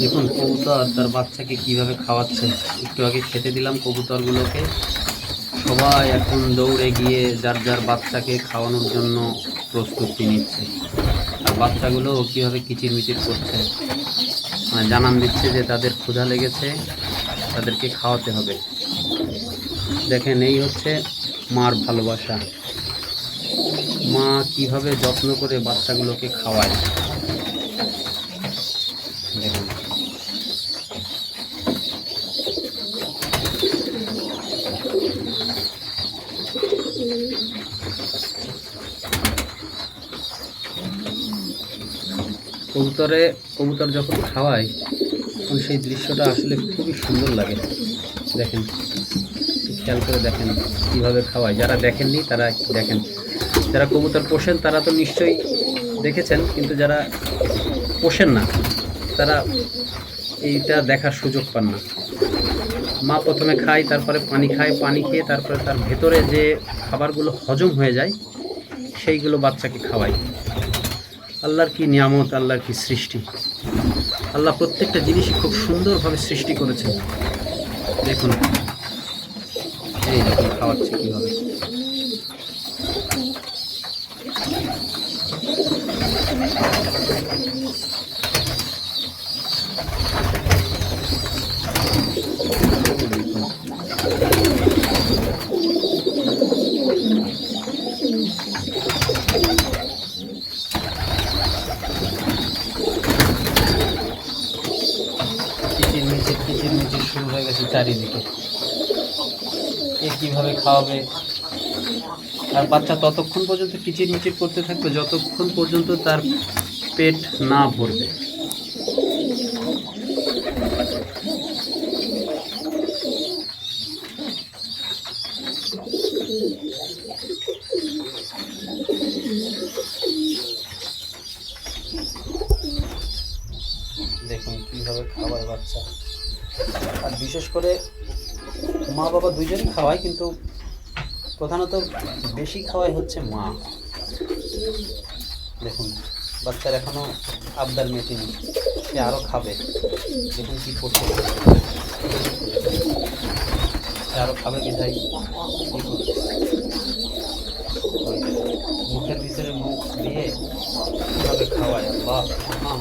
দেখুন, কবুতর তার বাচ্চাকে কীভাবে খাওয়াচ্ছে। একটু আগে খেতে দিলাম কবুতরগুলোকে। সবাই এখন দৌড়ে গিয়ে যার যার বাচ্চাকে খাওয়ানোর জন্য প্রস্তুতি নিচ্ছে। আর বাচ্চাগুলো কীভাবে কিচিরমিচির করছে মানে জানান দিচ্ছে যে তাদের ক্ষুধা লেগেছে, তাদেরকে খাওয়াতে হবে। দেখেন, এই হচ্ছে মার ভালোবাসা। মা কীভাবে যত্ন করে বাচ্চাগুলোকে খাওয়ায় দেখুন কবুতরে, কবুতর যখন খাওয়ায়, তখন সেই দৃশ্যটা আসলে খুবই সুন্দর লাগে। দেখেন, খেয়াল করে দেখেন কীভাবে খাওয়ায়। যারা দেখেননি, তারা দেখেন। যারা কবুতর পোষেন, তারা তো নিশ্চয়ই দেখেছেন, কিন্তু যারা পোষেন না, তারা এইটা দেখার সুযোগ পান না। মা প্রথমে খায়, তারপরে পানি খায়, পানি খেয়ে তারপরে তার ভেতরে যে খাবারগুলো হজম হয়ে যায়, সেইগুলো বাচ্চাকে খাওয়াই আল্লাহর কি নিয়ামত, আল্লাহর কি সৃষ্টি? আল্লাহ প্রত্যেকটা জিনিসই খুব সুন্দরভাবে সৃষ্টি করেছেন। দেখুন, এই দেখুন খাওয়াচ্ছে কীভাবে। কিচির মিচির কিচির মিচির শুরু হয়ে গেছে চারিদিকে। এ কীভাবে খাওয়াবে? আর বাচ্চা ততক্ষণ পর্যন্ত কিচির মিচির করতে থাকবে, যতক্ষণ পর্যন্ত তার পেট না ভরবে। দেখুন কীভাবে খাওয়ায় বাচ্চা। আর বিশেষ করে মা বাবা দুইজনই খাওয়ায়, কিন্তু প্রধানত বেশি খাওয়াই হচ্ছে মা। দেখুন, বাচ্চার এখনও আবদার মেটেনি সে আরও খাবে। দেখুন কী করছে। আরও খাবে কী করছে? মুখের ভিতরে মুখ দিয়ে খাওয়ায়? বা মা।